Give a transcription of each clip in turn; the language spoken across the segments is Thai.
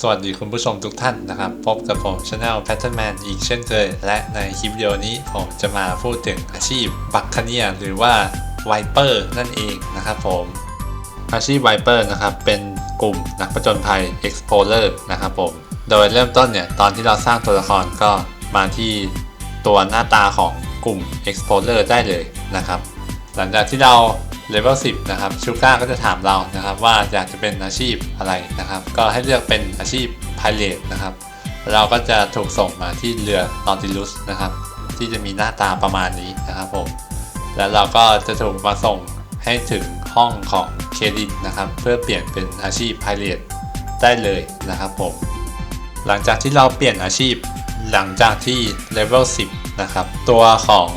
สวัสดีคุณผู้ชมทุกท่านนะครับ พบกับผม Channel Patternman อีกเช่นเคย และในคลิปวิดีโอนี้ผมจะมาพูดถึงอาชีพบัคคเนียหรือว่าไวเปอร์นั่นเองนะครับผม อาชีพไวเปอร์นะครับ เป็นกลุ่มนักผจญภัย Explorer นะครับผม โดยเริ่มต้นเนี่ย ตอนที่เราสร้างตัวละครก็มาที่ตัวหน้าตาของกลุ่ม Explorer ได้เลยนะครับ หลังจากที่เรา เลเวล10 นะครับชูก้าก็จะถามเรานะครับว่าอยากจะเป็นอาชีพอะไรนะครับ ก็ให้เลือกเป็นอาชีพพาย t นะครับ เราก็จะถูกส่งมาที่เรือ Nautilus นะครับ ที่จะมีหน้าตาประมาณนี้นะครับผม แล้วเราก็จะถูกมาส่งให้ถึงห้องของเครดิตนะครับ เพื่อเปลี่ยนเป็นอาชีพพาย t ได้เลยนะครับผม หลังจากที่เราเปลี่ยนอาชีพหลังจากที่เลเวล10 นะครับ ตัวของ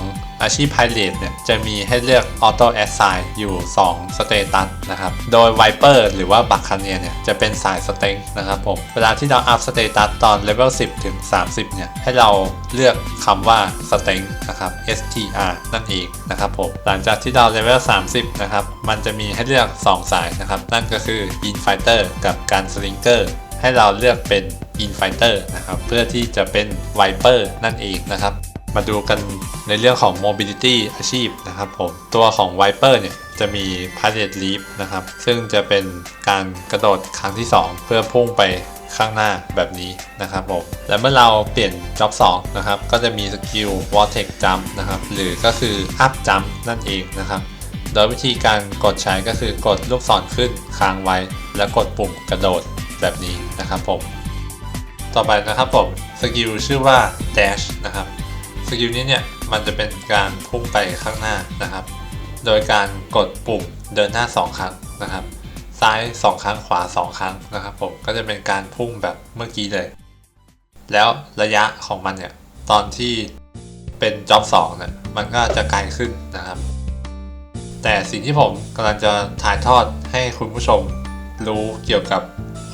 อาชีพ Pilot เนี่ยจะมีให้เลือก Auto Assign อยู่2สเตตัสนะครับ โดย Viper หรือว่า b u c c a n e e r เนี่ยจะเป็นสายสเต็งนะครับผม เวลาที่เราอัพสเตตัสตอนเลเวล10 ถึง 30 เนี่ย ให้เราเลือกคำว่าสเต็งนะครับ STR นั่นเองนะครับผม หลังจากที่เราเลเวล30 นะครับ มันจะมีให้เลือก 2 สายนะครับ นั่นก็คือ Infighter กับการ Slinger ให้เราเลือกเป็น Infighter นะครับ เพื่อที่จะเป็น Viper นั่นเองนะครับ มาดูกันในเรื่องของ mobility อาชีพนะครับผม ตัวของ Viper เนี่ยจะมี pilot leap นะครับ ซึ่งจะเป็นการกระโดดครั้งที่ 2 เพื่อพุ่งไปข้างหน้าแบบนี้นะครับผม และเมื่อเราเปลี่ยน job 2นะครับ ก็จะมีสกิล vortex jump นะครับ หรือก็คือ up jump นั่นเองนะครับ โดยวิธีการกดใช้ก็คือกดลูกศรขึ้นค้างไว้ แล้วกดปุ่มกระโดดแบบนี้นะครับผม ต่อไปนะครับผม สกิลชื่อว่า dash นะครับ สกิลนี้เนี่ยมันจะเป็นการพุ่งไปข้างหน้านะครับ โดยการกดปุ่มเดินหน้า 2 ครั้งนะครับ ซ้าย 2 ครั้งขวา 2 ครั้งนะครับผมก็จะเป็นการพุ่งแบบเมื่อกี้เลย แล้วระยะของมันเนี่ยตอนที่เป็นจ็อบ2เนี่ยมันก็จะไกลขึ้นนะครับ แต่สิ่งที่ผมกำลังจะถ่ายทอดให้คุณผู้ชมรู้เกี่ยวกับ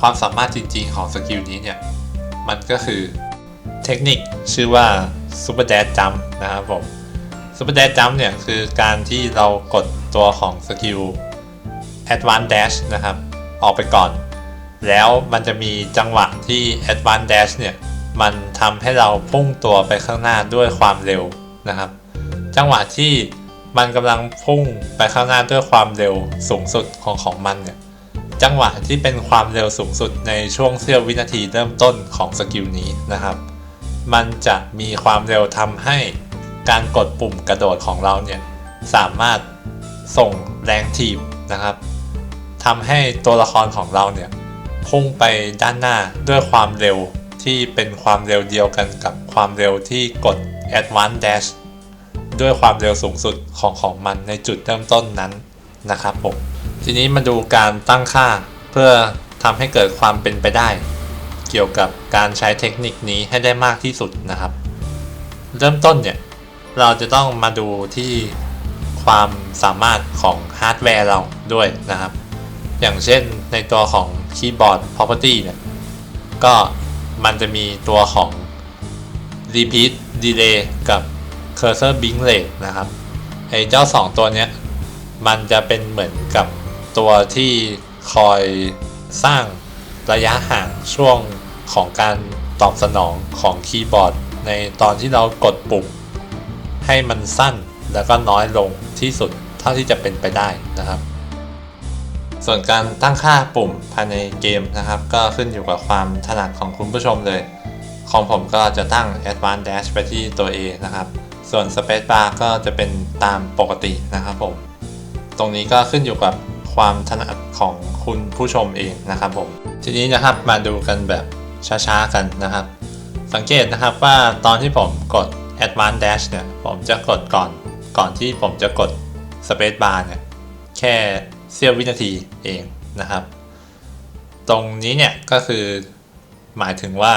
ความสามารถจริงๆของสกิลนี้เนี่ยมันก็คือเทคนิคชื่อว่า Super Dash Jump นะครับผม Super Dash Jump เนี่ยคือการที่เรากดตัวของสกิล Advanced Dash นะครับ ออกไปก่อน แล้วมันจะมีจังหวะที่ Advanced Dash เนี่ย มันทำให้เราพุ่งตัวไปข้างหน้าด้วยความเร็วนะครับ จังหวะที่มันกำลังพุ่งไปข้างหน้าด้วยความเร็วสูงสุดของของมันเนี่ย จังหวะที่เป็นความเร็วสูงสุดในช่วงเสี้ยววินาทีเริ่มต้นของสกิลนี้นะครับ มันจะมีความเร็วทำให้การกดปุ่มกระโดดของเราเนี่ยสามารถส่งแรงถีบนะครับทำให้ตัวละครของเราเนี่ยพุ่งไปด้านหน้าด้วยความเร็วที่เป็นความเร็วเดียวกันกับความเร็วที่กด Advanced Dash ด้วยความเร็วสูงสุดของของมันในจุดเริ่มต้นนั้นนะครับผมทีนี้มาดูการตั้งค่าเพื่อทำให้เกิดความเป็นไปได้ เกี่ยวกับการใช้เทคนิคนี้ให้ได้มากที่สุดนะครับ เริ่มต้นเนี่ย เราจะต้องมาดูที่ความสามารถของฮาร์ดแวร์เราด้วยนะครับ อย่างเช่นในตัวของคีย์บอร์ด property เนี่ย ก็มันจะมีตัวของ repeat delay กับ cursor blink rate นะครับไอ้เจ้า 2 ตัวเนี้ย มันจะเป็นเหมือนกับตัวที่คอยสร้าง ระยะห่างช่วงของการตอบสนองของคีย์บอร์ด ในตอนที่เรากดปุ่มให้มันสั้นแล้วก็น้อยลงที่สุดเท่าที่จะเป็นไปได้นะครับ ส่วนการตั้งค่าปุ่มภายในเกมนะครับ ก็ขึ้นอยู่กับความถนัดของคุณผู้ชมเลย ของผมก็จะตั้ง Advanced Dash ไปที่ตัว A นะครับ ส่วน Space Bar ก็จะเป็นตามปกตินะครับผม ตรงนี้ก็ขึ้นอยู่กับ ความถนัดของคุณผู้ชมเองนะครับผม ทีนี้นะครับมาดูกันแบบช้าๆกันนะครับ สังเกตนะครับว่าตอนที่ผมกด Advanced Dash เนี่ย ผมจะกดก่อนก่อนที่ผมจะกด Space Bar เนี่ย แค่เสี้ยววินาทีเองนะครับ ตรงนี้เนี่ยก็คือหมายถึงว่า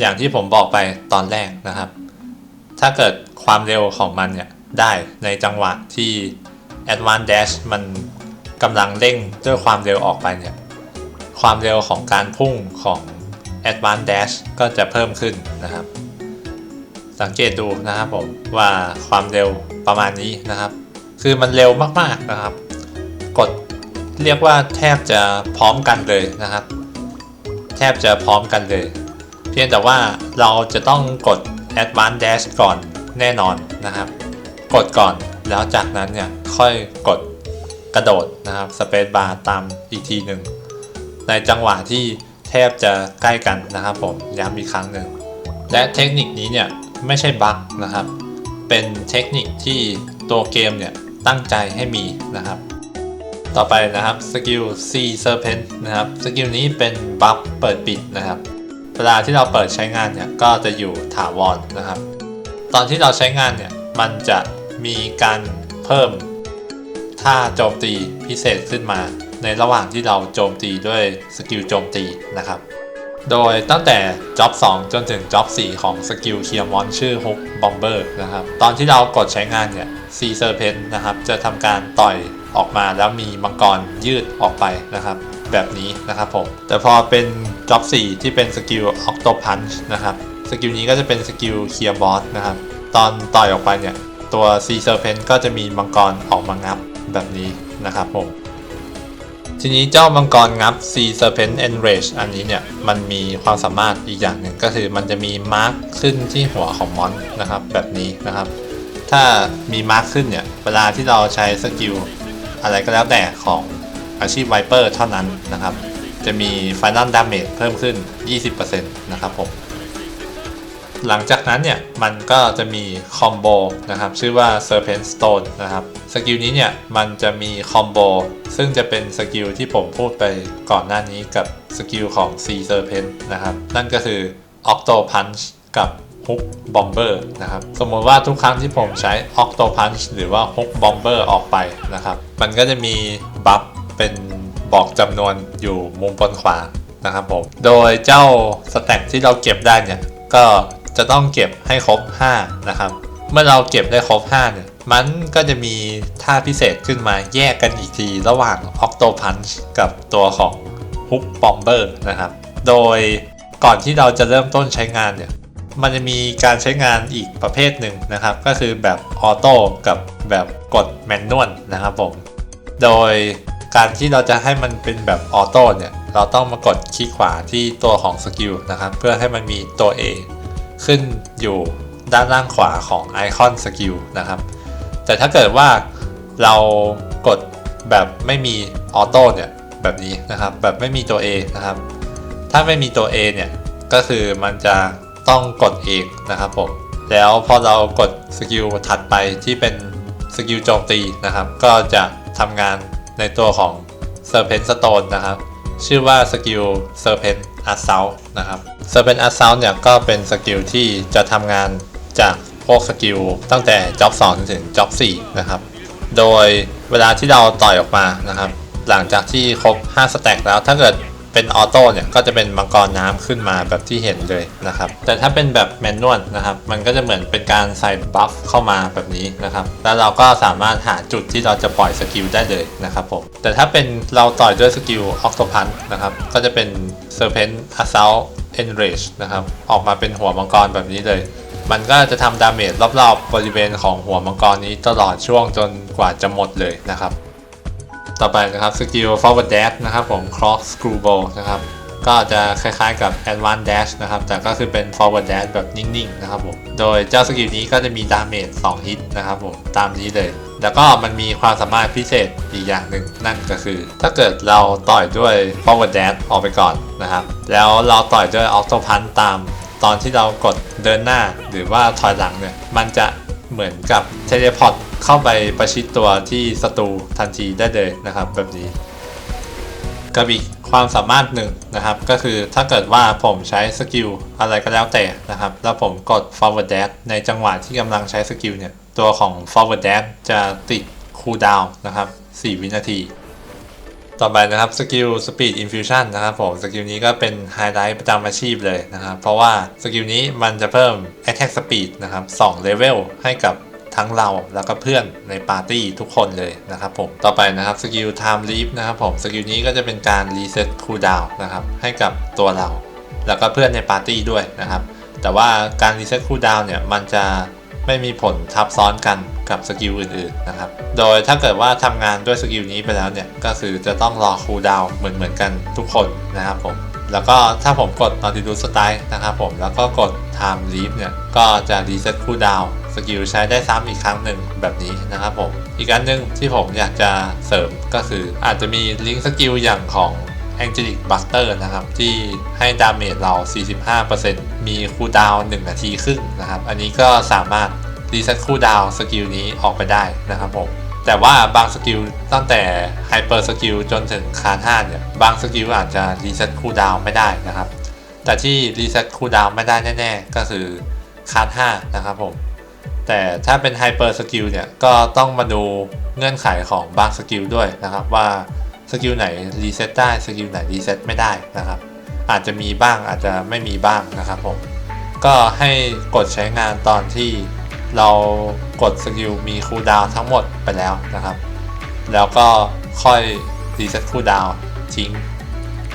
อย่างที่ผมบอกไปตอนแรกนะครับ ถ้าเกิดความเร็วของมันเนี่ยได้ในจังหวะที่ Advanced Dash มัน กำลังเร่งด้วยความเร็วออกไปเนี่ย ความเร็วของการพุ่งของ Advanced Dash ก็จะเพิ่มขึ้นนะครับ สังเกตดูนะครับผมว่าความเร็วประมาณนี้นะครับ คือมันเร็วมากๆนะครับ กดเรียกว่าแทบจะพร้อมกันเลยนะครับ แทบจะพร้อมกันเลย เพียงแต่ว่าเราจะต้องกด Advanced Dash ก่อนแน่นอนนะครับ กดก่อนแล้วจากนั้นเนี่ยค่อยกด กระโดดนะครับ Space Bar ตามอีกทีหนึ่งในจังหวะที่แทบจะใกล้กันนะครับผมย้ำอีกครั้งหนึ่งและเทคนิคนี้เนี่ยไม่ใช่บั๊กนะครับ เป็นเทคนิคที่ตัวเกมเนี่ยตั้งใจให้มีนะครับ ต่อไปนะครับสกิล C Serpent นะครับสกิลนี้เป็นบัฟเปิดปิดนะครับ เวลาที่เราเปิดใช้งานเนี่ยก็จะอยู่ถาวรนะครับ ตอนที่เราใช้งานเนี่ยมันจะมีการเพิ่ม ท่าโจมตีพิเศษขึ้นมา ในระหว่างที่เราโจมตีด้วยสกิลโจมตีนะครับ โดยตั้งแต่จ็อบ 2 จนถึงจ็อบ 4 ของสกิลเคียร์มอนชื่อฮุกบอมเบอร์นะครับ ตอนที่เรากดใช้งานเนี่ย C Serpent นนะครับจะทำการต่อยออกมาแล้วมีมังกรยืดออกไปนะครับแบบนี้นะครับผม แต่พอเป็นจ็อบ 4 ที่เป็นสกิล Octo Punch นะครับ สกิลนี้ก็จะเป็นสกิลเคลียร์บอสนะครับ ตอนต่อยออกไปเนี่ย ตัว C Serpent ก็จะมีมังกรออกมางับ แบบนี้นะครับผม ทีนี้เจ้ามังกรงับ Sea Serpent Enrage อันนี้เนี่ย มันมีความสามารถอีกอย่างหนึ่งก็คือมันจะมีมาร์คขึ้นที่หัวของมอนนะครับ แบบนี้นะครับ ถ้ามีมาร์คขึ้นเนี่ย เวลาที่เราใช้สกิลอะไรก็แล้วแต่ของอาชีพไวเปอร์เท่านั้นนะครับ จะมี Final Damage เพิ่มขึ้น 20%นะครับผม หลังจากนั้นเนี่ยมันก็จะมีคอมโบนะครับชื่อว่า Serpent Stone นะครับสกิลนี้เนี่ยมันจะมีคอมโบซึ่งจะเป็นสกิลที่ผมพูดไปก่อนหน้านี้กับสกิลของ C Serpent นะครับนั่นก็คือ Octo Punch กับ Hook Bomber นะครับสมมติว่าทุกครั้งที่ผมใช้ Octo Punch หรือว่า Hook Bomber ออกไปนะครับมันก็จะมีบัฟเป็นบอกจำนวนอยู่มุมบนขวานะครับผมโดยเจ้าสแต็กที่เราเก็บได้เนี่ยก็ จะต้องเก็บให้ครบ 5 นะครับ เมื่อเราเก็บได้ครบ 5 เนี่ย มันก็จะมีท่าพิเศษขึ้นมาแยกกันอีกที ระหว่าง Octo Punch กับตัวของ Hook Bomber นะครับ โดยก่อนที่เราจะเริ่มต้นใช้งานเนี่ย มันจะมีการใช้งานอีกประเภทหนึ่งนะครับ ก็คือแบบออโต้กับแบบกดแมนนวลนะครับผม โดยการที่เราจะให้มันเป็นแบบออโต้เนี่ย เราต้องมากดคลิกขวาที่ตัวของสกิลนะครับ เพื่อให้มันมีตัว A ขึ้นอยู่ด้านล่างขวาของไอคอนสกิลนะครับ แต่ถ้าเกิดว่าเรากดแบบไม่มีออโต้เนี่ยแบบนี้นะครับ แบบไม่มีตัว A นะครับ ถ้าไม่มีตัว A เนี่ย ก็คือมันจะต้องกดเองนะครับผม แล้วพอเรากดสกิลถัดไปที่เป็นสกิลโจมตีนะครับ ก็จะทำงานในตัวของ Serpent Stone นะครับ ชื่อว่าสกิล Assault นะครับ Serpent Assault เนี่ยก็เป็นสกิลที่จะทำงานจากพวกสกิลตั้งแต่จ็อบ2ถึงจ็อบ4นะครับ โดยเวลาที่เราต่อยออกมานะครับ หลังจากที่ครบ 5 สแต็กแล้วถ้าเกิด เป็นออโต้เนี่ยก็จะเป็นมังกรน้ำขึ้นมาแบบที่เห็นเลยนะครับ แต่ถ้าเป็นแบบแมนนวลนะครับ มันก็จะเหมือนเป็นการใส่บัฟเข้ามาแบบนี้นะครับ แล้วเราก็สามารถหาจุดที่เราจะปล่อยสกิลได้เลยนะครับผม แต่ถ้าเป็นเราต่อยด้วยสกิลออกโตพันนะครับ ก็จะเป็น Serpent Assault Enrage นะครับ ออกมาเป็นหัวมังกรแบบนี้เลยมันก็จะทำดาเมจรอบๆบริเวณของหัวมังกรนี้ตลอดช่วงจนกว่าจะหมดเลยนะครับ ต่อไปนะครับสกิล forward dash นะครับผม cross screwball นะครับก็จะคล้ายๆกับ advanced dash นะครับ แต่ก็คือเป็น forward dash แบบนิ่งๆ นะครับผม โดยเจ้าสกิลนี้ก็จะมีดาเมจ2ฮิตนะครับผม ตามนี้เลย แล้วก็มันมีความสามารถพิเศษอีกอย่างหนึ่งนั่นก็คือ ถ้าเกิดเราต่อยด้วย forward dash ออกไปก่อนนะครับ แล้วเราต่อยด้วย auto punch ตาม ตอนที่เรากดเดินหน้าหรือว่าถอยหลังเนี่ย มันจะ เหมือนกับเทเลพอร์ตเข้าไปประชิดตัวที่ศัตรูทันทีได้เลยนะครับแบบนี้กับอีกความสามารถหนึ่งนะครับ ก็คือถ้าเกิดว่าผมใช้สกิลอะไรก็แล้วแต่นะครับ แล้วผมกด forward dash ในจังหวะที่กำลังใช้สกิลเนี่ย ตัวของ forward dash จะติด cool down นะครับ 4 วินาที ต่อไปนะครับสกิล Speed Infusion นะครับผมสกิลนี้ก็เป็นไฮไลท์ประจำอาชีพเลยนะครับ เพราะว่าสกิลนี้มันจะเพิ่ม Attack Speed นะครับ2 level ให้กับทั้งเราแล้วก็เพื่อนในปาร์ตี้ทุกคนเลยนะครับผมต่อไปนะครับสกิล Time Leap นะครับผมสกิลนี้ก็จะเป็นการ Reset Cooldown นะครับให้กับตัวเรา แล้วก็เพื่อนในปาร์ตี้ด้วยนะครับ แต่ว่าการ Reset Cooldown เนี่ยมันจะ ไม่มีผลทับซ้อนกันกับสกิลอื่นๆนะครับ โดยถ้าเกิดว่าทำงานด้วยสกิลนี้ไปแล้วเนี่ย ก็คือจะต้องรอคูลดาวน์เหมือนๆกันทุกคนนะครับผม แล้วก็ถ้าผมกด Nautilus Strike นะครับผม แล้วก็กด Time Leap เนี่ย ก็จะรีเซ็ตคูลดาวน์สกิลใช้ได้ซ้ำอีกครั้งหนึ่งแบบนี้นะครับผม อีกอันหนึ่งที่ผมอยากจะเสริมก็คืออาจจะมีลิงก์สกิลอย่างของ Angelic Buster นะครับ ที่ให้ดาเมจเรา 45%มีคูลดาวน์1นาทีครึ่งนะครับ อันนี้ก็สามารถรีเซ็ตคูลดาวน์สกิลนี้ออกไปได้นะครับผมแต่ว่าบางสกิลตั้งแต่ไฮเปอร์สกิลจนถึงคาร์5เนี่ย บางสกิลอาจจะรีเซ็ตคูลดาวน์ไม่ได้นะครับ แต่ที่รีเซ็ตคูลดาวน์ไม่ได้แน่ ๆ ก็คือคาร์5นะครับผมแต่ถ้าเป็นไฮเปอร์สกิลเนี่ย ก็ต้องมาดูเงื่อนไขของบางสกิลด้วยนะครับว่า สกิลไหนรีเซ็ตได้สกิลไหนรีเซ็ตไม่ได้นะครับ อาจจะมีบ้างอาจจะไม่มีบ้างนะครับผมก็ให้กดใช้งานตอนที่เรากดสกิลมีคูลดาวทั้งหมดไปแล้วนะครับ แล้วก็ค่อยรีเซ็ตคูลดาวทิ้ง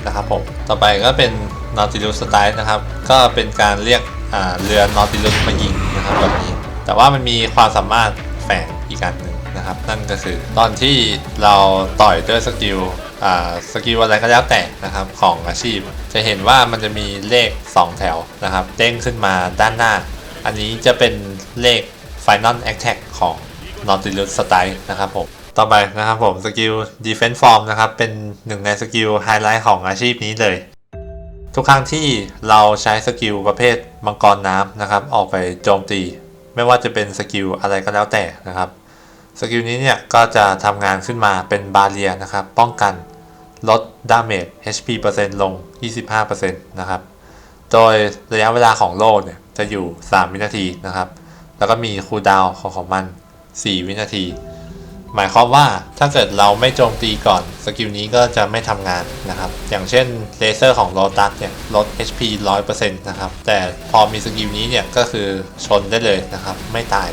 นะครับผมต่อไปก็เป็น Nautilus Strike นะครับ ก็เป็นการเรียกเรือ Nautilus มายิงนะครับแบบนี้ แต่ว่ามันมีความสามารถแฝงอีกอันนึง นะครับ นั่นก็คือตอนที่เราต่อยด้วยสกิลอ่าสกิลอะไรก็แล้วแต่นะครับของอาชีพ จะเห็นว่ามันจะมีเลข 2 แถวนะครับเด้งขึ้นมาด้านหน้า อันนี้จะเป็นเลข Final Attack ของ Nautilus Strike นะครับผมต่อไปนะครับผมสกิล Defense Form นะครับ เป็นหนึ่งในสกิลไฮไลท์ของอาชีพนี้เลย ทุกครั้งที่เราใช้สกิลประเภทมังกรน้ำนะครับ ออกไปโจมตี ไม่ว่าจะเป็นสกิลอะไรก็แล้วแต่นะครับ สกิลนี้เนี่ยก็จะทำงานขึ้นมาเป็นบาเรียนะครับ ป้องกันลดดาเมจ HP เปอร์เซ็นต์ลง 25%นะครับ โดยระยะเวลาของโล่เนี่ยจะอยู่ 3 วินาทีนะครับ แล้วก็มีคูลดาวน์ของของมัน 4 วินาที หมายความว่าถ้าเกิดเราไม่โจมตีก่อนสกิลนี้ก็จะไม่ทำงานนะครับ อย่างเช่นเลเซอร์ของโ o ตัสเนี่ยลด HP 100%นะครับ แต่พอมีสกิลนี้เนี่ยก็คือชนได้เลยนะครับ ไม่ตาย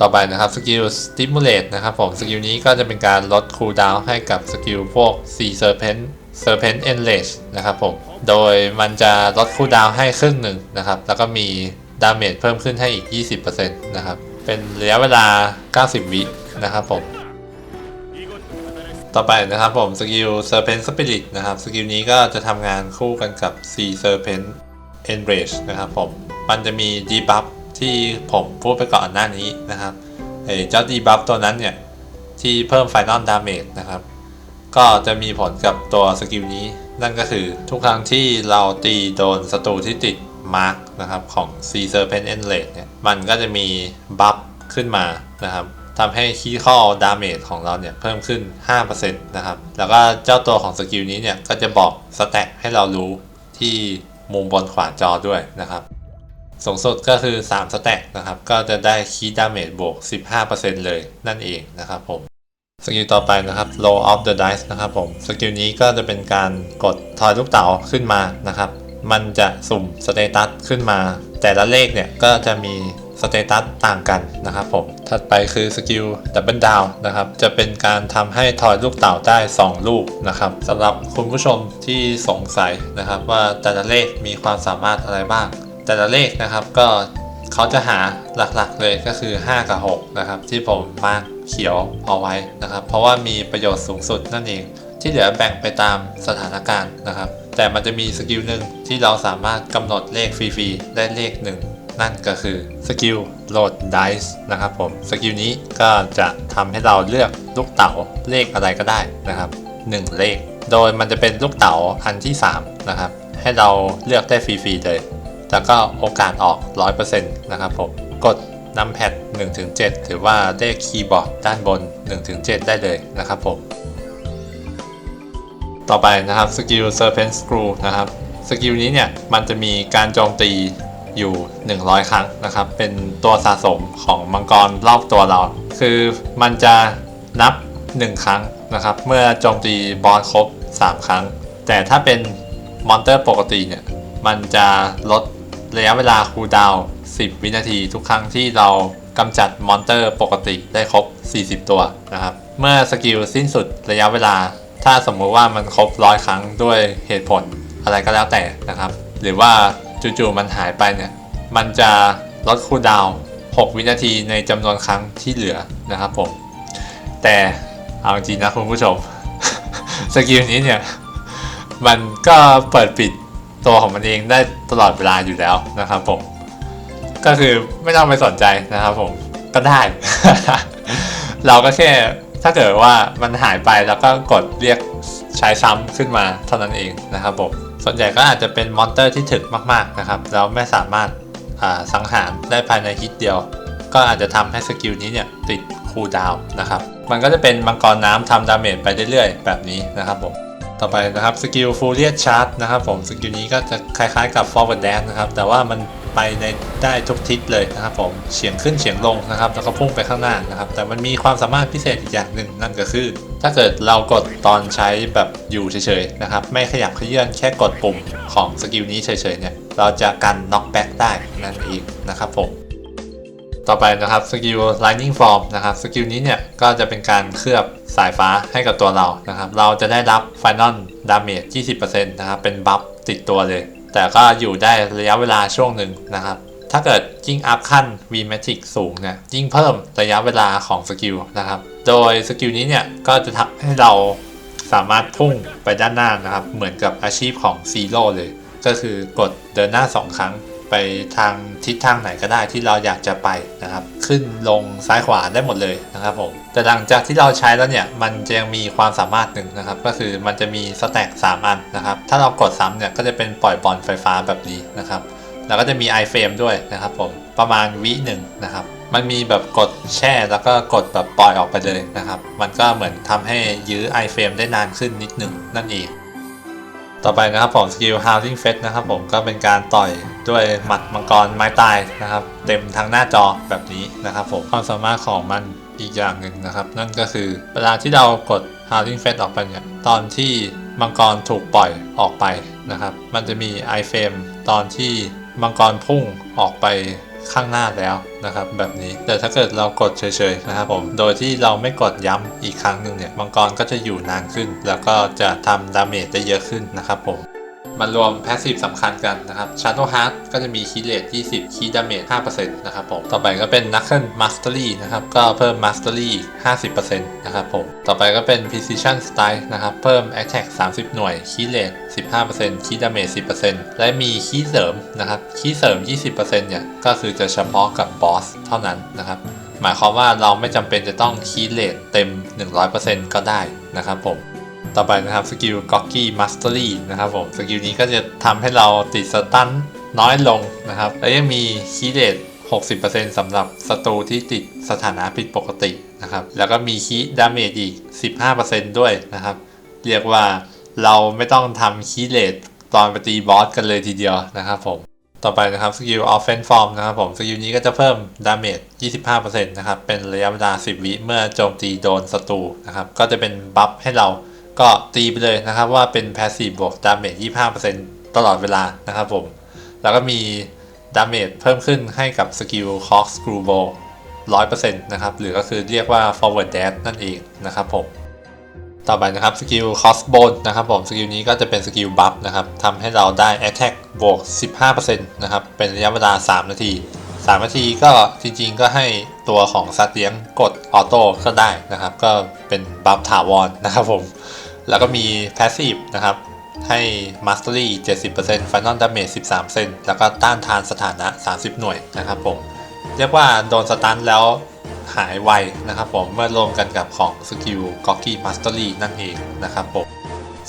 ต่อไปนะครับสกิล Stimulate นะครับผมสกิลนี้ก็จะเป็นการลดคูลดาวน์ให้กับสกิลพวก Sea Serpent Serpent Enrage นะครับผม โดยมันจะลดคูลดาวน์ให้ครึ่งหนึ่งนะครับ แล้วก็มีดาเมจเพิ่มขึ้นให้อีก 20%นะครับ เป็นระยะเวลา 90 วินะครับผม ต่อไปนะครับผมสกิล Serpent Spirit นะครับ สกิลนี้ก็จะทำงานคู่กันกับ Sea Serpent Enrage นะครับผม มันจะมี debuff ที่ผมพูดไปก่อนหน้านี้นะครับไอ้เจ้า debuff ตัวนั้นเนี่ย ที่เพิ่ม Final Damage นะครับ ก็จะมีผลกับตัวสกิลนี้ นั่นก็คือทุกครั้งที่เราตีโดนศัตรูที่ติดมาร์กนะครับของ Sea Serpent Enrage เนี่ยมันก็จะมีบัฟขึ้นมานะครับทำให้คีย์ข้อดาเมจของเราเนี่ยเพิ่มขึ้น 5%นะครับ แล้วก็เจ้าตัวของสกิลนี้เนี่ยก็จะบอกสแต็กให้เรารู้ที่มุมบนขวาจอด้วยนะครับ สูงสุดก็คือ 3 สแต็กนะครับ ก็จะได้คีย์ดาเมจบวก 15%เลยนั่นเองนะครับผม สกิลต่อไปนะครับ roll of the dice นะครับผม สกิลนี้ก็จะเป็นการกดทอยลูกเต๋าขึ้นมานะครับ มันจะสุ่มสเตตัสขึ้นมา แต่ละเลขเนี่ยก็จะมีสเตตัสต่างกันนะครับผม ถัดไปคือสกิล double down นะครับ จะเป็นการทำให้ทอยลูกเต๋าได้ 2 ลูกนะครับสำหรับคุณผู้ชมที่สงสัยนะครับว่าแต่ละเลขมีความสามารถอะไรบ้าง แต่ละเลขนะครับก็เขาจะหาหลักๆเลยก็คือ 5 กับ 6 นะครับ ที่ผมมาร์คเขียวเอาไว้นะครับ เพราะว่ามีประโยชน์สูงสุดนั่นเอง ที่เหลือแบ่งไปตามสถานการณ์นะครับ แต่มันจะมีสกิลหนึ่งที่เราสามารถกำหนดเลขฟรีๆ ได้เลขหนึ่งนั่นก็คือสกิลโหลดไดส์นะครับผมสกิลนี้ก็จะทำให้เราเลือกลูกเต๋าเลขอะไรก็ได้นะครับ 1 เลข โดยมันจะเป็นลูกเต๋าอันที่ 3 นะครับ ให้เราเลือกได้ฟรีๆเลย แล้วก็โอกาสออก 100%นะครับผม กดนำแพด1-7หรือว่าเลขคีย์บอร์ดด้านบน 1-7 ได้เลยนะครับผม ต่อไปนะครับสกิล Serpent Screw นะครับสกิลนี้เนี่ยมันจะมีการโจมตีอยู่ 100 ครั้งนะครับ เป็นตัวสะสมของมังกรรอบตัวเรา คือมันจะนับ 1 ครั้งนะครับ เมื่อโจมตีบอสครบ 3 ครั้ง แต่ถ้าเป็นมอนเตอร์ปกติเนี่ย มันจะลด ระยะเวลาคูลดาวน์10 วินาทีทุกครั้งที่เรากำจัดมอนเตอร์ปกติได้ครบ 40 ตัวนะครับ เมื่อสกิลสิ้นสุดระยะเวลา ถ้าสมมุติว่ามันครบร้อยครั้งด้วยเหตุผลอะไรก็แล้วแต่นะครับ หรือว่าจู่ๆมันหายไปเนี่ย มันจะลดคูลดาวน์6 วินาทีในจำนวนครั้งที่เหลือนะครับผม แต่เอาจริงนะคุณผู้ชม สกิลนี้เนี่ย มันก็เปิดปิด ตัวของมันเองได้ตลอดเวลาอยู่แล้วนะครับผม ก็คือไม่ต้องไปสนใจนะครับผมก็ได้ เราก็แค่ถ้าเกิดว่ามันหายไปแล้วก็กดเรียกใช้ซ้ำขึ้นมาเท่านั้นเองนะครับผมส่วนใหญ่ก็อาจจะเป็นมอนเตอร์ที่ถึกมากๆนะครับแล้วไม่สามารถาสังหารได้ภายในฮิตเดียว ก็อาจจะทำให้สกิลนี้เนี่ยติดคูลดาวนะครับ มันก็จะเป็นมังกรน้ำทำดาเมจไปเรื่อยๆ แบบนี้นะครับผม ต่อไปนะครับสกิลฟูเรียชาร์ g นะครับผมสกิลนี้ก็จะคล้ายๆกับ forward dash นะครับแต่ว่ามันไปในได้ทุกทิศเลยนะครับผมเฉียงขึ้นเฉียงลงนะครับแล้วก็พุ่งไปข้างหน้านะครับแต่มันมีความสามารถพิเศษอีกอย่างหนึ่งนั่นก็คือ ถ้าเกิดเรากดตอนใช้แบบอยู่เฉยๆนะครับไม่ขยับเขยื่อนแค่กดปุ่มของสกิลนี้เฉยๆเนี่ยเราจะกันน็อกแบ็กได้นั่นเองนะครับผม ต่อไปนะครับสกิล Lightning Form นะครับสกิลนี้เนี่ยก็จะเป็นการเคลือบสายฟ้าให้กับตัวเรานะครับ เราจะได้รับ Final Damage 20%นะครับเป็นบัฟติดตัวเลย แต่ก็อยู่ได้ระยะเวลาช่วงหนึ่งนะครับ ถ้าเกิดยิ่งอัพขั้น V Matic สูงเนี่ยยิ่งเพิ่มระยะเวลาของสกิลนะครับ โดยสกิลนี้เนี่ยก็จะทำให้เราสามารถพุ่งไปด้านหน้านะครับ เหมือนกับอาชีพของซีโร่เลย ก็คือกดเดินหน้า 2 ครั้ง ไปทางทิศทางไหนก็ได้ที่เราอยากจะไปนะครับ ขึ้นลงซ้ายขวาได้หมดเลยนะครับผมแต่หลังจากที่เราใช้แล้วเนี่ยมันจะยังมีความสามารถหนึ่งนะครับ ก็คือมันจะมีสแต็ก3อันนะครับ ถ้าเรากดซ้ำเนี่ยก็จะเป็นปล่อยบอลไฟฟ้าแบบนี้นะครับ แล้วก็จะมี iFrame ด้วยนะครับผมประมาณวิหนึ่งนะครับมันมีแบบกดแช่แล้วก็กดแบบปล่อยออกไปเลยนะครับ มันก็เหมือนทำให้ยื้อ iFrame ได้นานขึ้นนิดหนึ่งนั่นเอง ต่อไปนะครับผมสกิล Housing Fest นะครับผมก็เป็นการต่อยด้วยหมัดมังกรไม้ตายนะครับ เต็มทั้งหน้าจอแบบนี้นะครับผมความสามารถของมันอีกอย่างหนึ่งนะครับ นั่นก็คือเวลาที่เรากด Housing Fest ออกไปเนี่ยตอนที่มังกรถูกปล่อยออกไปนะครับ มันจะมี iframe ตอนที่มังกรพุ่งออกไป ข้างหน้าแล้วนะครับแบบนี้แต่ถ้าเกิดเรากดเฉยๆนะครับผมโดยที่เราไม่กดย้ำอีกครั้งหนึ่งเนี่ยมังกรก็จะอยู่นานขึ้น แล้วก็จะทำดาเมจได้เยอะขึ้นนะครับผม มารวมแพสซีฟสำคัญกันนะครับ Shadow Heart ก็จะมีคีเลต20คีดาเมจ5%นะครับผม ต่อไปก็เป็น Knuckle Mastery นะครับ ก็เพิ่ม Mastery 50%นะครับผม ต่อไปก็เป็น Precision Style นะครับ เพิ่ม Attack 30 หน่วยคีเลต15%คีดาเมจ10%และมีคีเสริมนะครับคีเสริม 20%เนี่ย ก็คือจะเฉพาะกับบอสเท่านั้นนะครับหมายความว่าเราไม่จำเป็นจะต้องคีเลตเต็ม 100%ก็ได้นะครับผม ต่อไปนะครับสกิล g o g g y Mastery นะครับผมสกิลนี้ก็จะทำให้เราติดสตันน้อยลงนะครับ และยังมีคีเดต60%สำหรับศัตรูที่ติดสถานะผิดปกตินะครับ แล้วก็มีคีดาเมจอีก 15%ด้วยนะครับ เรียกว่าเราไม่ต้องทำคีเลตตอนไปตีบอสกันเลยทีเดียวนะครับผม ต่อไปนะครับสกิล offense form นะครับผม สกิลนี้ก็จะเพิ่มดาเมจ 25%นะครับ เป็นระยะเวลา 10 วิเมื่อโจมตีโดนศัตรูนะครับ ก็จะเป็นบัฟให้เรา ก็ตีไปเลยนะครับว่าเป็น passive บวกดาเมจ25%ตลอดเวลานะครับผม แล้วก็มีดาเมจเพิ่มขึ้นให้กับสกิล corkscrew bow 100%นะครับ หรือก็คือเรียกว่า forward dash นั่นเองนะครับผม ต่อไปนะครับสกิล crossbow นะครับผม สกิลนี้ก็จะเป็นสกิลบัฟนะครับทำให้เราได้ attack บวก 15%นะครับ เป็นระยะเวลา 3 นาที3นาทีก็จริงๆก็ให้ตัวของสัตว์เลี้ยงกดออโต้ก็ได้นะครับ ก็เป็นบัฟถาวรนะครับผม แล้วก็มี passive นะครับ ให้ mastery 70% final damage 13%แล้วก็ต้านทานสถานะ 30 หน่วยนะครับผม เรียกว่าโดนสตันแล้วหายไวนะครับผมเมื่อรวมกันกับของสกิล g o g g y Mastery นั่นเองนะครับผม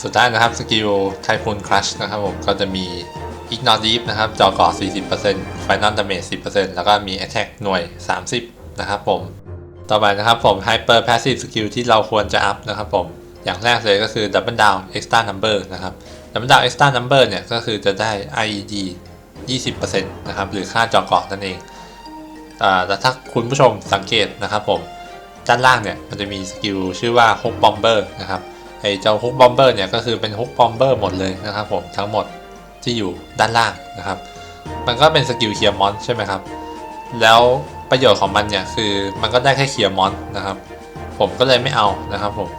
สุดท้ายนะครับสกิล Typhoon Crush นะครับผมก็จะมี Ignore Deep นะครับจอก่อ 40% Final Damage 10%แล้วก็มี Attack หน่วย 30 นะครับผม ต่อไปนะครับผม Hyper Passive Skill ที่เราควรจะอัพนะครับผม อย่างแรกเลยก็คือ Double Down Extra Number นะครับ Double Down Extra Number เนี่ยก็คือจะได้ IED 20%นะครับหรือค่าจอเกาะนั่นเองแล้วถ้าคุณผู้ชมสังเกตนะครับผมด้านล่างเนี่ยมันจะมีสกิลชื่อว่า Hook Bomber นะครับไอเจ้า Hook Bomber เนี่ยก็คือเป็น Hook Bomber หมดเลยนะครับผมทั้งหมดที่อยู่ด้านล่างนะครับ มันก็เป็นสกิลเคลียร์มอนใช่ไหมครับ แล้วประโยชน์ของมันเนี่ยคือมันก็ได้แค่เคลียร์มอนนะครับ ผมก็เลยไม่เอานะครับผม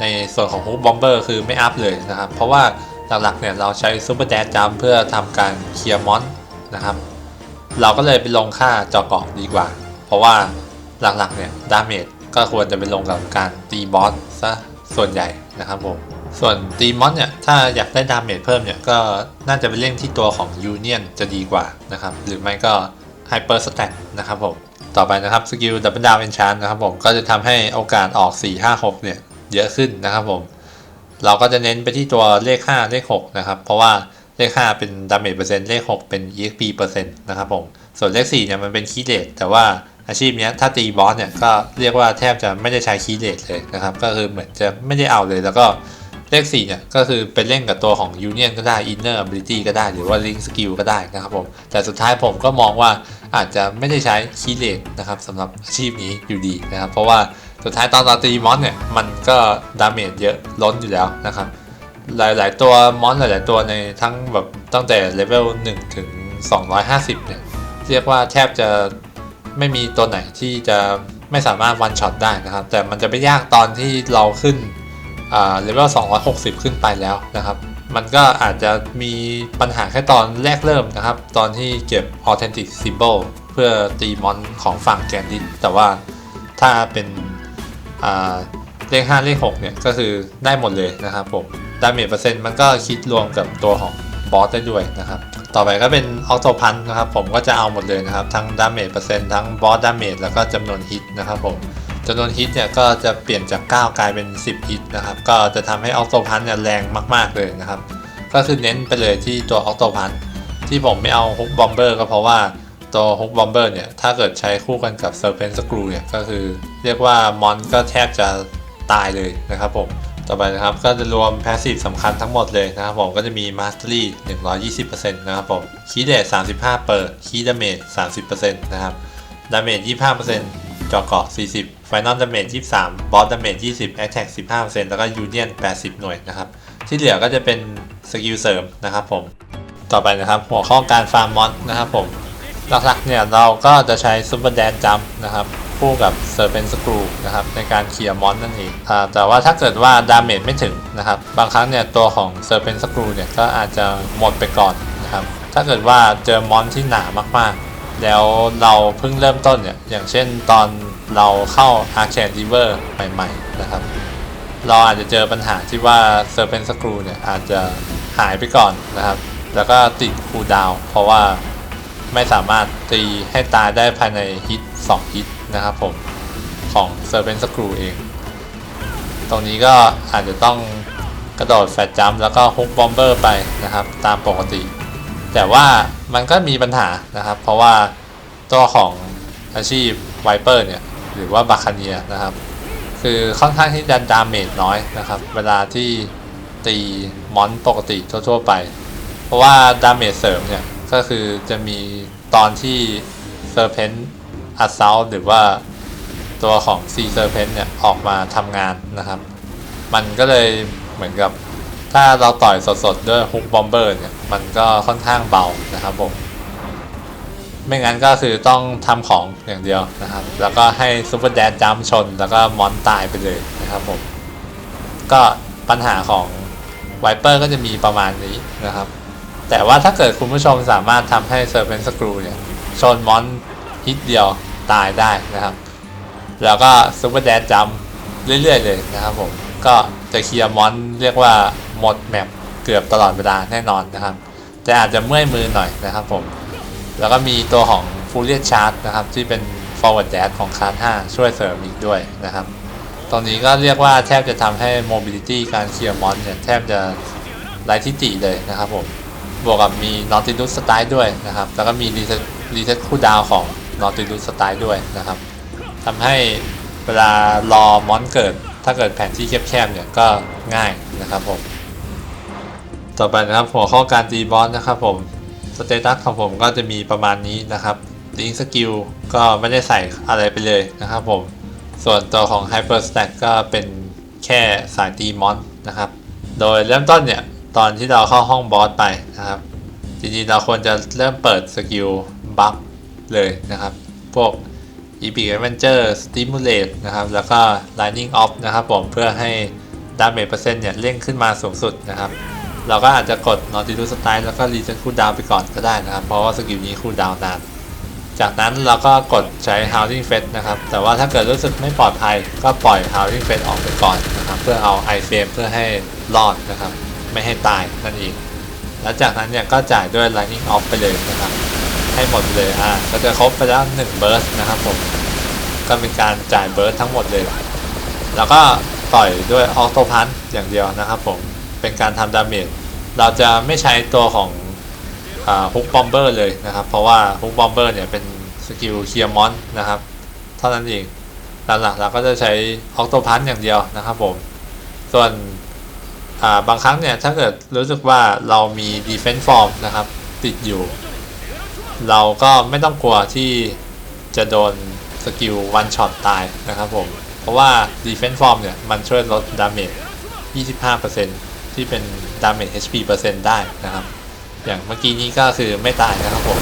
ในส่วนของ Hook Bomber คือไม่อัพเลยนะครับ เพราะว่าหลักๆเนี่ยเราใช้ Super Dash Jump เพื่อทำการเคลียร์มอนนะครับ เราก็เลยไปลงค่าจอเกาะดีกว่า เพราะว่าหลักๆเนี่ยดาเมจก็ควรจะไปลงกับการตีบอสซะส่วนใหญ่นะครับผมส่วนตีมอนเนี่ยถ้าอยากได้ดาเมจเพิ่มเนี่ยก็น่าจะไปเล่นที่ตัวของยูเนียนจะดีกว่านะครับ หรือไม่ก็ไฮเปอร์สแต็กนะครับผมต่อไปนะครับสกิลดับเบิลดาวเอนชานนะครับผมก็จะทำให้โอกาสออก 4 5 6เนี่ย เยอะขึ้นนะครับผม เราก็จะเน้นไปที่ตัวเลข 5 เลข 6 นะครับ เพราะว่าเลข 5 เป็นดาเมจเปอร์เซ็นต์เลข 6 เป็น EXP เปอร์เซ็นต์นะครับผม ส่วนเลข 4 เนี่ยมันเป็นคีย์เดตแต่ว่าอาชีพนี้ถ้าตีบอสเนี่ยก็เรียกว่าแทบจะไม่ได้ใช้คีย์เดตเลยนะครับ ก็คือเหมือนจะไม่ได้เอาเลยแล้วก็ เลข4เนี่ยก็คือเป็นเล่นกับตัวของ Union ก็ได้ Inner Ability ก็ได้หรือว่า Link Skill ก็ได้นะครับผม แต่สุดท้ายผมก็มองว่าอาจจะไม่ได้ใช้คีย์เดตนะครับสำหรับอาชีพนี้อยู่ดีนะครับ เพราะว่าสุดท้ายตอนเราตีมอนเนี่ยมันก็ดาเมจเยอะล้นอยู่แล้วนะครับ หลาย ๆ ตัวมอนหลาย ๆ ตัวในทั้งแบบตั้งแต่เลเวล1ถึง 250 เนี่ย เรียกว่าแทบจะไม่มีตัวไหนที่จะไม่สามารถวันช็อตได้นะครับ แต่มันจะไปยากตอนที่เราขึ้น เลเวล260 ขึ้นไปแล้วนะครับ มันก็อาจจะมีปัญหาแค่ตอนแรกเริ่มนะครับ ตอนที่เก็บ Authentic Symbol เพื่อตีมอนของฝั่งแกนดิสแต่ว่าถ้าเป็นเลข 5 เลข 6 เนี่ย ก็คือได้หมดเลยนะครับผมดาเมจเปอร์เซ็นต์มันก็คิดรวมกับตัวของบอสได้ด้วยนะครับ ต่อไปก็เป็นออโตพันนะครับ ผมก็จะเอาหมดเลยนะครับ ทั้งดาเมจเปอร์เซ็นต์ทั้งบอสดาเมจแล้วก็จำนวนฮิตนะครับผม จำนวนฮิตเนี่ยก็จะเปลี่ยนจาก 9 กลายเป็น 10 ฮิตนะครับ ก็จะทำให้ออโตพันเนี่ยแรงมาก ๆ เลยนะครับ ก็คือเน้นไปเลยที่ตัวออโตพันที่ผมไม่เอาฮุกบอมเบอร์ก็เพราะว่าตัวฮุกบอมเบอร์เนี่ย ถ้าเกิดใช้คู่กันกับเซอร์เพนสกรูเนี่ยก็คือ เรียกว่ามอนก็แทบจะตายเลยนะครับผม ต่อไปนะครับก็จะรวมแพสซีฟสำคัญทั้งหมดเลยนะครับผมก็จะมี Mastery 120%นะครับผมคีย์เดต35เปอร์คีดาเมจ30%นะครับดาเมจ25% จอเกาะ 40 Final Damage 23 Boss Damage 20 Attack 15%แล้วก็ Union 80 หน่วยนะครับ ที่เหลือก็จะเป็นสกิลเสริมนะครับผม ต่อไปนะครับ หัวข้อการฟาร์มมอนนะครับผม หลักๆเนี่ยเราก็จะใช้ซูเปอร์แดนจัมนะครับคู่กับเซอร์เพนสกรูนะครับในการเคลียร์มอนนั่นเองแต่ว่าถ้าเกิดว่าดาเมจไม่ถึงนะครับ บางครั้งเนี่ยตัวของเซอร์เพนสกรูเนี่ยก็อาจจะหมดไปก่อนนะครับ ถ้าเกิดว่าเจอมอนที่หนามากๆ แล้วเราเพิ่งเริ่มต้นเนี่ย อย่างเช่นตอนเราเข้าอาร์เคนริเวอร์ใหม่ๆ นะครับ เราอาจจะเจอปัญหาที่ว่าเซอร์เพนสกรูเนี่ย อาจจะหายไปก่อนนะครับ แล้วก็ติดคูดาว เพราะว่าไม่สามารถตีให้ตายได้ภายในฮิต 2 ฮิตนะครับผม ของ Serpent Screw เอง ตรงนี้ก็อาจจะต้องกระโดดแฟตจัมแล้วก็ฮุกบอมเบอร์ไปนะครับ ตามปกติ แต่ว่ามันก็มีปัญหานะครับ เพราะว่าตัวของอาชีพไวเปอร์เนี่ย หรือว่าบาคาเนียนะครับ คือค่อนข้างที่จะดาเมจน้อยนะครับ เวลาที่ตีมอนปกติทั่วๆไป เพราะว่าดาเมจเสริมเนี่ย ก็คือจะมีตอนที่ Serpent Assault หรือว่าตัวของ Sea Serpent เนี่ย ออกมาทำงานนะครับ มันก็เลยเหมือนกับ ถ้าเราต่อยสดๆด้วยฮุกบอมเบอร์เนี่ย มันก็ค่อนข้างเบานะครับผม ไม่งั้นก็คือต้องทำของอย่างเดียวนะครับ แล้วก็ให้ซูเปอร์แดนจัมชน แล้วก็มอนตายไปเลยนะครับผม ก็ปัญหาของไวเปอร์ก็จะมีประมาณนี้นะครับ แต่ว่าถ้าเกิดคุณผู้ชมสามารถทำให้เซอร์เพนสกรูเนี่ย ชนมอนฮิตเดียวตายได้นะครับ แล้วก็ซูเปอร์แดนจัมเรื่อยๆเลยนะครับผม ก็จะเคลียร์มอนเรียกว่า หมดแมปเกือบตลอดเวลาแน่นอนนะครับ แต่อาจจะเมื่อยมือหน่อยนะครับผม แล้วก็มีตัวของ f u r i o r Chart นะครับที่เป็น forward dash ของคาร์5ช่วยเสริมอีกด้วยนะครับ ตรงนี้ก็เรียกว่าแทบจะทำให้ mobility การเคลียร์มอนเนี่ยแทบจะไร้ที่ติเลยนะครับผม บวกกับมี Nautilus Style ด้วยนะครับ แล้วก็มี Reset Reset Cooldown ของ Nautilus Style ด้วยนะครับทำให้เวลารอมอนเกิด ถ้าเกิดแผนที่แคบๆเนี่ยก็ง่ายนะครับผม ต่อไปนะครับหัวข้อการตีบอสนะครับผมสเตตัสของผมก็จะมีประมาณนี้นะครับลิงสกิลก็ไม่ได้ใส่อะไรไปเลยนะครับผมส่วนตัวของ Hyper Stack ก็เป็นแค่สายตีมอนนะครับ โดยเริ่มต้นเนี่ย ตอนที่เราเข้าห้องบอสไปนะครับ จริงๆ เราควรจะเริ่มเปิดสกิลบัฟเลยนะครับ พวก Epic Adventure Stimulate นะครับ แล้วก็ Lightning Off นะครับผมเพื่อให้ดาเมจเปอร์เซ็นต์เนี่ยเร่งขึ้นมาสูงสุดนะครับ เราก็อาจจะกด Nautilus Style แล้วก็ Reset Cooldown ไปก่อนก็ได้นะครับ เพราะว่าสกิลนี้คูลดาวน์นาน จากนั้นเราก็กดใช้ Howling Fest นะครับ แต่ว่าถ้าเกิดรู้สึกไม่ปลอดภัย ก็ปล่อย Howling Fest ออกไปก่อนนะครับ เพื่อเอา iframe เพื่อให้รอดนะครับ ไม่ให้ตายนั่นเองแล้วจากนั้นเนี่ยก็จ่ายด้วย Lightning Off ไปเลยนะครับ ให้หมดเลย อ่า ก็จะครบไปแล้ว1 burst นะครับผม ก็เป็นการจ่ายเบิร์ทั้งหมดเลย แล้วก็ต่อยด้วยออโตพันอย่างเดียวนะครับผม เป็นการทำดาเมจเราจะไม่ใช้ตัวของฮุกบอมเบอร์เลยนะครับ เพราะว่าฮุกบอมเบอร์เนี่ยเป็นสกิลเคลียร์มอนนะครับ เท่านั้นเองหลักๆเราก็จะใช้ออโตพันอย่างเดียวนะครับผม ส่วนบางครั้งเนี่ยถ้าเกิดรู้สึกว่าเรามี defense form นะครับ ติดอยู่ เราก็ไม่ต้องกลัวที่จะโดนสกิล one shot ตายนะครับผม เพราะว่า defense form เนี่ย มันช่วยลดดาเมจ25% ที่เป็นดาเมจ HP เปอร์เซ็นต์ได้นะครับ อย่างเมื่อกี้นี้ก็คือไม่ตายนะครับผม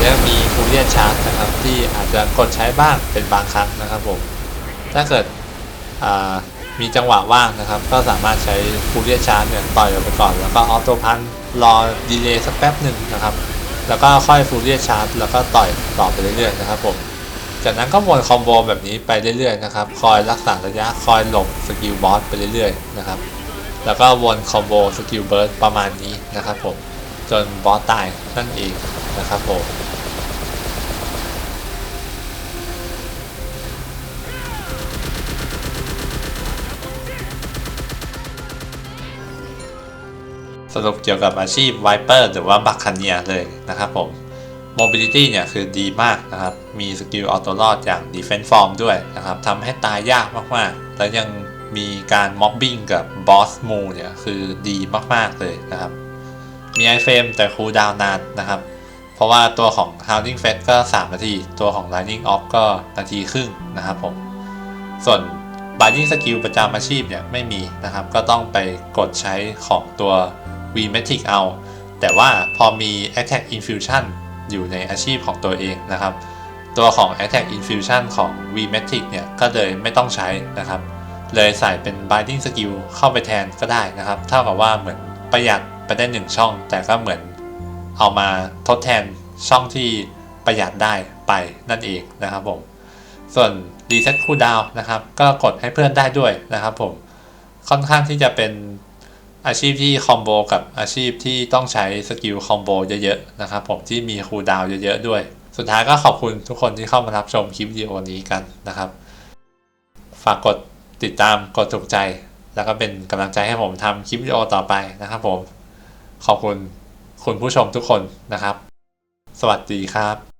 แล้วมีฟูเรียนชาร์จนะครับ ที่อาจจะกดใช้บ้างเป็นบางครั้งนะครับผมถ้าเกิดมีจังหวะว่างนะครับ ก็สามารถใช้ฟูเรียนชาร์จเนี่ยต่อยออกไปก่อน แล้วก็ออโต้พันรอดีเลย์สักแป๊บหนึ่งนะครับ แล้วก็ค่อยฟูเรียชาร์จแล้วก็ต่อยต่อไปเรื่อยๆนะครับผมจากนั้นก็วนคอมโบแบบนี้ไปเรื่อยๆนะครับ คอยรักษาระยะ คอยหลบสกิลบอสไปเรื่อยๆนะครับ แล้วก็วนคอมโบสกิลเบิร์ดประมาณนี้นะครับผม จนบอสตายนั่นเองนะครับผมสรุปเกี่ยวกับอาชีพไวเปอร์หรือว่าบัคคาเนียเลยนะครับผม mobility เนี่ยคือดีมากนะครับ มีสกิลเอาตัวรอดอย่าง defense form ด้วยนะครับทำให้ตายยากมากๆ แล้วยัง มีการม็อบบิ้งกับบอสมูเนี่ยคือดีมากๆเลยนะครับ มี iframe แต่คูลดาวนานนะครับ เพราะว่าตัวของ Howling Fest ก็ 3 นาที ตัวของ Lightning Off ก็นาทีครึ่งนะครับผม ส่วน Binding Skill ประจำอาชีพเนี่ยไม่มีนะครับ ก็ต้องไปกดใช้ของตัว v m a t i c เอา แต่ว่าพอมี Attack Infusion อยู่ในอาชีพของตัวเองนะครับ ตัวของ Attack Infusion ของ v m a t i c เนี่ยก็เลยไม่ต้องใช้นะครับ เลยใส่เป็น Binding Skill เข้าไปแทนก็ได้นะครับ เท่ากับว่าเหมือนประหยัดไปได้หนึ่งช่อง แต่ก็เหมือนเอามาทดแทนช่องที่ประหยัดได้ไปนั่นเองนะครับผม ส่วน Reset Cooldown นะครับ ก็กดให้เพื่อนได้ด้วยนะครับผม ค่อนข้างที่จะเป็นอาชีพที่คอมโบกับอาชีพที่ต้องใช้สกิลคอมโบเยอะๆนะครับผมที่มีคูลดาวเยอะๆด้วย สุดท้ายก็ขอบคุณทุกคนที่เข้ามารับชมคลิปวิดีโอนี้กันนะครับ ฝากกด ติดตามกดถูกใจ แล้วก็เป็นกำลังใจให้ผมทำคลิปวิดีโอต่อไปนะครับผม ขอบคุณคุณผู้ชมทุกคนนะครับ สวัสดีครับ